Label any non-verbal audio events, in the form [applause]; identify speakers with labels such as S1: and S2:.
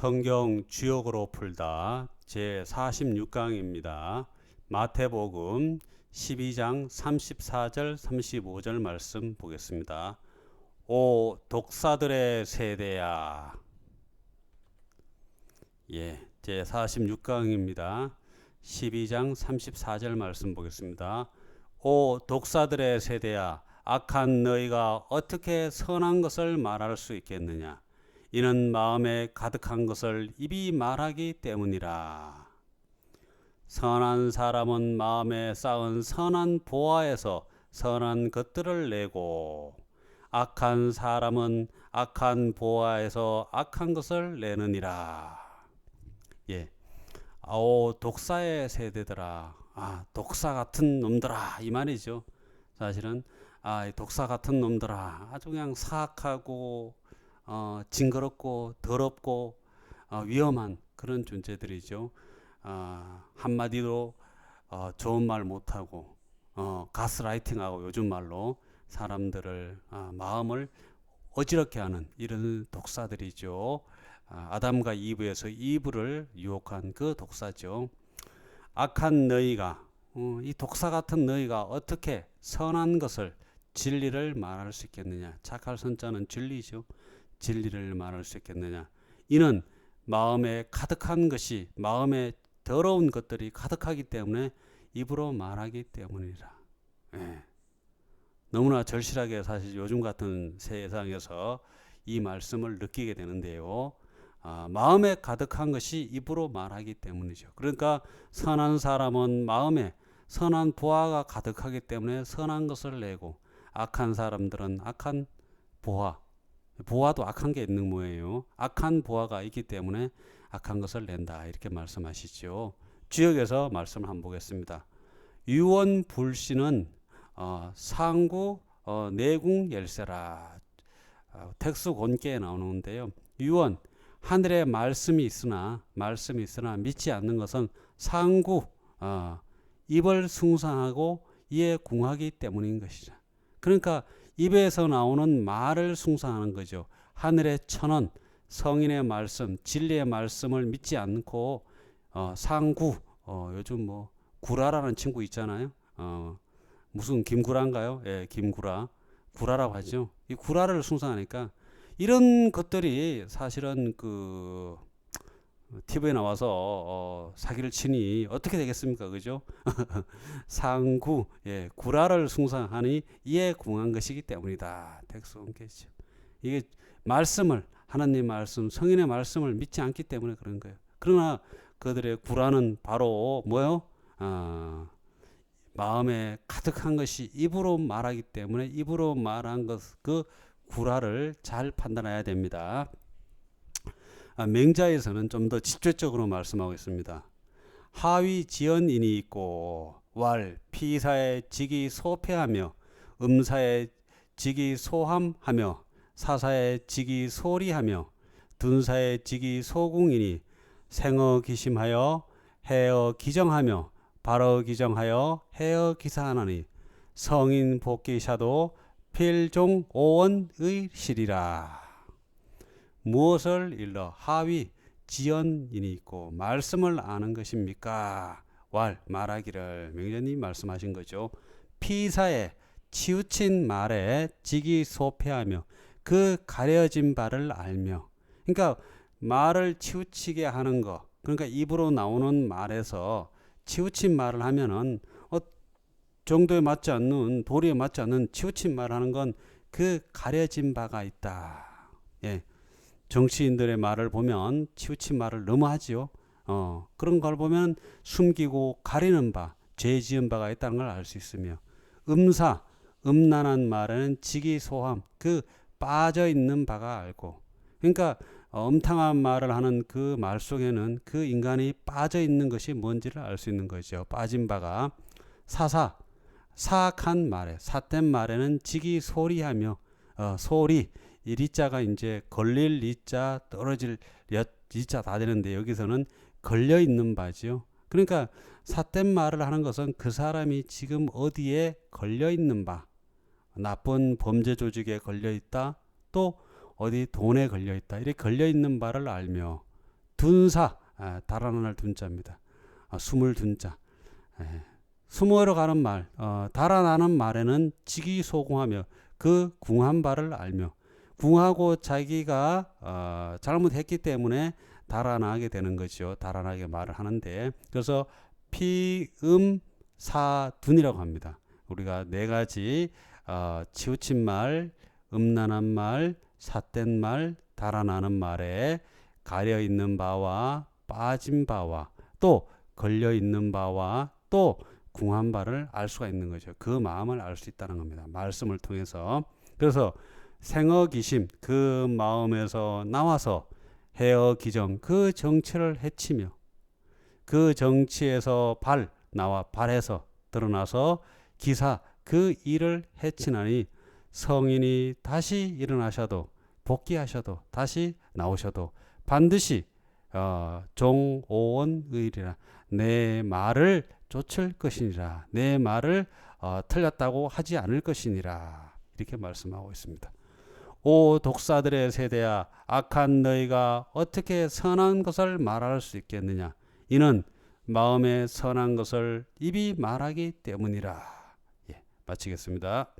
S1: 성경 주역으로 풀다 제 46강입니다. 마태복음 12장 34절 35절 말씀 보겠습니다. 오 독사들의 세대야. 예, 제 46강입니다. 12장 34절 말씀 보겠습니다. 오 독사들의 세대야 악한 너희가 어떻게 선한 것을 말할 수 있겠느냐 이는 마음에 가득한 것을 입이 말하기 때문이라. 선한 사람은 마음에 쌓은 선한 보화에서 선한 것들을 내고 악한 사람은 악한 보화에서 악한 것을 내느니라. 예. 아오 독사의 세대들아. 아, 독사 같은 놈들아 이 말이죠. 사실은 아, 독사 같은 놈들아 아주 그냥 사악하고 어, 징그럽고 더럽고 어, 위험한 그런 존재들이죠. 어, 한마디로 어, 좋은 말 못하고 어, 가스라이팅하고 요즘 말로 사람들을 어, 마음을 어지럽게 하는 이런 독사들이죠. 아, 아담과 이브에서 이브를 유혹한 그 독사죠. 악한 너희가 어, 이 독사 같은 너희가 어떻게 선한 것을 진리를 말할 수 있겠느냐? 착할 선자는 진리죠. 진리를 말할 수 있겠느냐? 이는 마음에 가득한 것이 마음에 더러운 것들이 가득하기 때문에 입으로 말하기 때문이라. 예. 너무나 절실하게 사실 요즘 같은 세상에서 이 말씀을 느끼게 되는데요. 아, 마음에 가득한 것이 입으로 말하기 때문이죠. 그러니까 선한 사람은 마음에 선한 보화가 가득하기 때문에 선한 것을 내고 악한 사람들은 악한 보화, 보화도 악한 게 있는 모예요. 악한 보화가 있기 때문에 악한 것을 낸다 이렇게 말씀하시죠. 주역에서 말씀을 한번 보겠습니다. 유원 불씨는 어, 상구 어, 내궁 열쇠라 어, tek스 곤계에 나오는데요. 유원 하늘에 말씀이 있으나 말씀이 있으나 믿지 않는 것은 상구 어, 입을 숭상하고 이에 궁하기 때문인 것이죠. 그러니까 입에서 나오는 말을 숭상하는 거죠. 하늘의 천원 성인의 말씀 진리의 말씀을 믿지 않고 어, 상구 어, 요즘 뭐 구라라는 친구 있잖아요. 어, 무슨 김구라인가요? 예, 김구라 구라라고 하죠. 이 구라를 숭상하니까 이런 것들이 사실은 그 TV에 나와서 어, 사기를 치니 어떻게 되겠습니까? 그죠? [laughs] 상구, 예, 구라를 숭상하니 이에 궁한 것이기 때문이다. tek스온겠죠. 이게 말씀을 하나님 말씀, 성인의 말씀을 믿지 않기 때문에 그런 거예요. 그러나 그들의 구라는 바로 뭐요? 아, 마음에 가득한 것이 입으로 말하기 때문에 입으로 말한 것, 그 구라를 잘 판단해야 됩니다. 아, 맹자에서는 좀 더 직접적으로 말씀하고 있습니다. 하위 지연인이 있고 왈 피사의 직이 소패하며 음사의 직이 소함하며 사사의 직이 소리하며 둔사의 직이 소궁이니 생어 기심하여 해어 기정하며 발어 기정하여 해어 기사하나니 성인 복기샤도 필종 오원의 실이라. 무엇을 일러 하위 지연인이 있고 말씀을 아는 것입니까? 왈 말하기를 명전이 말씀하신 거죠. 피사에 치우친 말에 직이 소패하며 그 가려진 바를 알며 그러니까 말을 치우치게 하는 거 그러니까 입으로 나오는 말에서 치우친 말을 하면은 어 정도에 맞지 않는 도리에 맞지 않는 치우친 말을 하는 건 그 가려진 바가 있다. 예. 정치인들의 말을 보면 치우친 말을 너무 하지요. 어, 그런 걸 보면 숨기고 가리는 바, 죄 지은 바가 있다는 걸 알 수 있으며 음사, 음란한 말에는 직이소함, 그 빠져 있는 바가 알고 그러니까 엄탕한 말을 하는 그 말 속에는 그 인간이 빠져 있는 것이 뭔지를 알 수 있는 거죠. 빠진 바가 사사, 사악한 말에 삿된 말에는 직이 소리하며 어, 소리 이 리자가 이제 걸릴 리자 떨어질 리자 다 되는데 여기서는 걸려 있는 바지요. 그러니까 삿된 말을 하는 것은 그 사람이 지금 어디에 걸려 있는 바 나쁜 범죄 조직에 걸려 있다 또 어디 돈에 걸려 있다 이렇게 걸려 있는 바를 알며 둔사 아, 달아날 둔자입니다. 아, 숨을 둔자. 예. 숨어러 가는 말, 어, 달아나는 말에는 직이소궁하며 그 궁한 바를 알며 궁하고 자기가 어, 잘못했기 때문에 달아나게 되는 거죠. 달아나게 말을 하는데 그래서 피음 사둔이라고 합니다. 우리가 네 가지 어, 치우친 말, 음란한 말, 삿된 말, 달아나는 말에 가려 있는 바와 빠진 바와 또 걸려 있는 바와 또 궁한 바를 알 수가 있는 거죠. 그 마음을 알 수 있다는 겁니다. 말씀을 통해서. 그래서 생어 기심 그 마음에서 나와서 해어 기정 그 정치를 해치며 그 정치에서 발 나와 발에서 드러나서 기사 그 일을 해치나니 성인이 다시 일어나셔도 복귀하셔도 다시 나오셔도 반드시 어, 종오원의리라 내 말을 쫓을 것이니라 내 말을 어, 틀렸다고 하지 않을 것이니라 이렇게 말씀하고 있습니다. 오 독사들의 세대야 악한 너희가 어떻게 선한 것을 말할 수 있겠느냐 이는 마음에 선한 것을 입이 말하기 때문이라 예, 마치겠습니다.